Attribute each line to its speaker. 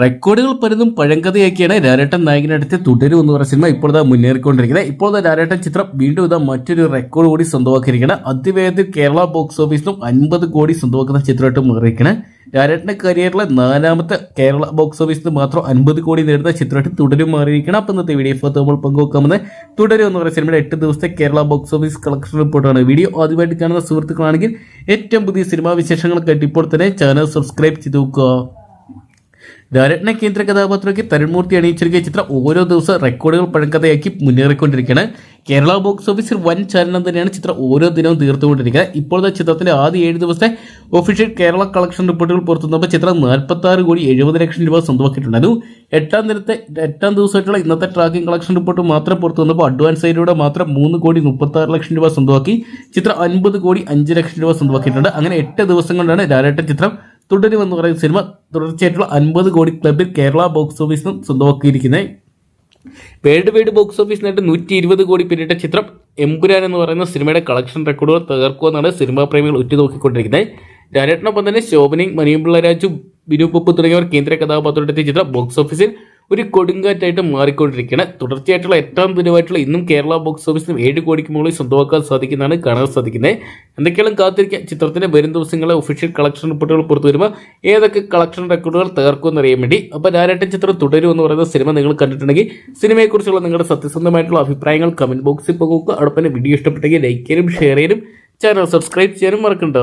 Speaker 1: റെക്കോർഡുകൾ പലതും പഴങ്കഥയൊക്കെയാണ് രാരേട്ടൻ നായകനടുത്ത് തുടരും എന്ന് പറയുന്ന സിനിമ ഇപ്പോൾ ഇതാ മുന്നേറിക്കൊണ്ടിരിക്കുന്നത്. ഇപ്പോൾ രാരേട്ടൻ ചിത്രം വീണ്ടും ഇതാ മറ്റൊരു റെക്കോർഡ് കൂടി സ്വന്തമാക്കിയിരിക്കണം അതിവേഗത്തിൽ കേരള ബോക്സ് ഓഫീസിലും അൻപത് കോടി സ്വന്തമാക്കുന്ന ചിത്രമായിട്ട് മാറിയിരിക്കണം രാരേട്ടന്റെ കരിയറിലെ നാലാമത്തെ കേരള ബോക്സ് ഓഫീസിൽ മാത്രം അൻപത് കോടി നേടുന്ന ചിത്രമായിട്ട് തുടരും മാറിയിരിക്കണം അപ്പം ഇന്നത്തെ വീഡിയോ ഇപ്പോൾ നമ്മൾ പങ്കുവെക്കാമെന്ന് തുടരും എന്ന് പറയുന്ന സിനിമയുടെ എട്ട് ദിവസത്തെ കേരള ബോക്സ് ഓഫീസ് കളക്ഷൻ റിപ്പോർട്ടാണ് വീഡിയോ ആദ്യമായിട്ട് കാണുന്ന സുഹൃത്തുക്കളാണെങ്കിൽ ഏറ്റവും പുതിയ സിനിമാ വിശേഷങ്ങളൊക്കെ ഇപ്പോൾ തന്നെ ചാനൽ സബ്സ്ക്രൈബ് ചെയ്ത് നോക്കുക രാരത്ന കേന്ദ്ര കഥാപാത്രമാക്കി തരുൺമൂർത്തി അണിയിച്ചിരിക്കുന്ന ചിത്രം ഓരോ ദിവസം റെക്കോർഡുകൾ പഴങ്കഥയാക്കി മുന്നേറിക്കൊണ്ടിരിക്കുകയാണ്. കേരള ബോക്സ് ഓഫീസിൽ വൻ ചലനം തന്നെയാണ് ചിത്രം ഓരോ ദിനവും തീർത്തുകൊണ്ടിരിക്കുന്നത്. ഇപ്പോഴത്തെ ചിത്രത്തിന്റെ ആദ്യ ഏഴ് ദിവസത്തെ ഒഫീഷ്യൽ കേരള കളക്ഷൻ റിപ്പോർട്ടുകൾ പുറത്തുനിന്നപ്പോൾ ചിത്രം നാൽപ്പത്തി ആറ് കോടി എഴുപത് ലക്ഷം രൂപ സ്വന്തമാക്കിയിട്ടുണ്ടായിരുന്നു. എട്ടാം ദിനത്തെ എട്ടാം ദിവസമായിട്ടുള്ള ഇന്നത്തെ ട്രാക്കിംഗ് കളക്ഷൻ റിപ്പോർട്ട് മാത്രം പുറത്തു വന്നപ്പോൾ അഡ്വാൻസ് സൈഡിലൂടെ മാത്രം മൂന്ന് കോടി മുപ്പത്തി ആറ് ലക്ഷം രൂപ സ്വന്തമാക്കി. ചിത്രം അൻപത് കോടി അഞ്ച് ലക്ഷം രൂപ സ്വന്തമാക്കിയിട്ടുണ്ട്. അങ്ങനെ എട്ട് ദിവസം കൊണ്ടാണ് ഡയറക്ടർ ചിത്രം തുടരുമെന്ന് പറയുന്ന സിനിമ തുടർച്ചയായിട്ടുള്ള അൻപത് കോടി ക്ലബിൽ കേരള ബോക്സ് ഓഫീസിനും സ്വന്തമാക്കിയിരിക്കുന്നത് world wide box office net നൂറ്റി ഇരുപത് കോടി പിന്നിട്ട ചിത്രം എമ്പുരാൻ എന്ന് പറയുന്ന സിനിമയുടെ കളക്ഷൻ റെക്കോർഡുകൾ തകർക്കുമെന്നാണ് സിനിമാ പ്രേമികൾ ഉറ്റുനോക്കിക്കൊണ്ടിരിക്കുന്നത് രാജേട്ടനൊപ്പം തന്നെ ശോഭനയും മനിയും പിള്ളരാജു ബിനു പപ്പു തുടങ്ങിയവർ കേന്ദ്ര കഥാപാത്രത്തെ ചിത്രം ബോക്സ് ഓഫീസിൽ ഒരു കൊടുങ്കാറ്റായിട്ട് മാറിക്കൊണ്ടിരിക്കുകയാണ്. തുടർച്ചയായിട്ടുള്ള എട്ടാം ദിനമായിട്ടുള്ള ഇന്നും കേരള ബോക്സ് ഓഫീസിനും ഏഴ് കോടിക്ക് മുകളിൽ സ്വന്തമാക്കാൻ സാധിക്കുന്നതാണ് കാണാൻ സാധിക്കുന്നത്. എന്തൊക്കെയാണ് കാത്തിരിക്കുക ചിത്രത്തിന്റെ വരും ദിവസങ്ങളെ ഒഫീഷ്യൽ കളക്ഷൻ റിപ്പോർട്ടുകൾ പുറത്തു വരുമ്പോൾ ഏതൊക്കെ കളക്ഷൻ റെക്കോർഡുകൾ തകർക്കുമെന്ന് അറിയാൻ വേണ്ടി. അപ്പോൾ രാരേട്ടൻ ചിത്രം തുടരും എന്ന് പറയുന്ന സിനിമ നിങ്ങൾ കണ്ടിട്ടുണ്ടെങ്കിൽ സിനിമയെക്കുറിച്ചുള്ള നിങ്ങളുടെ സത്യസന്ധമായിട്ടുള്ള അഭിപ്രായങ്ങൾ കമന്റ് ബോക്സിൽ പോകുക അവിടെ വീഡിയോ ഇഷ്ടപ്പെട്ടെങ്കിൽ ലൈക്ക് ചെയ്യാനും ഷെയർ ചെയ്യാനും ചാനൽ സബ്സ്ക്രൈബ് ചെയ്യാനും മറക്കണ്ട.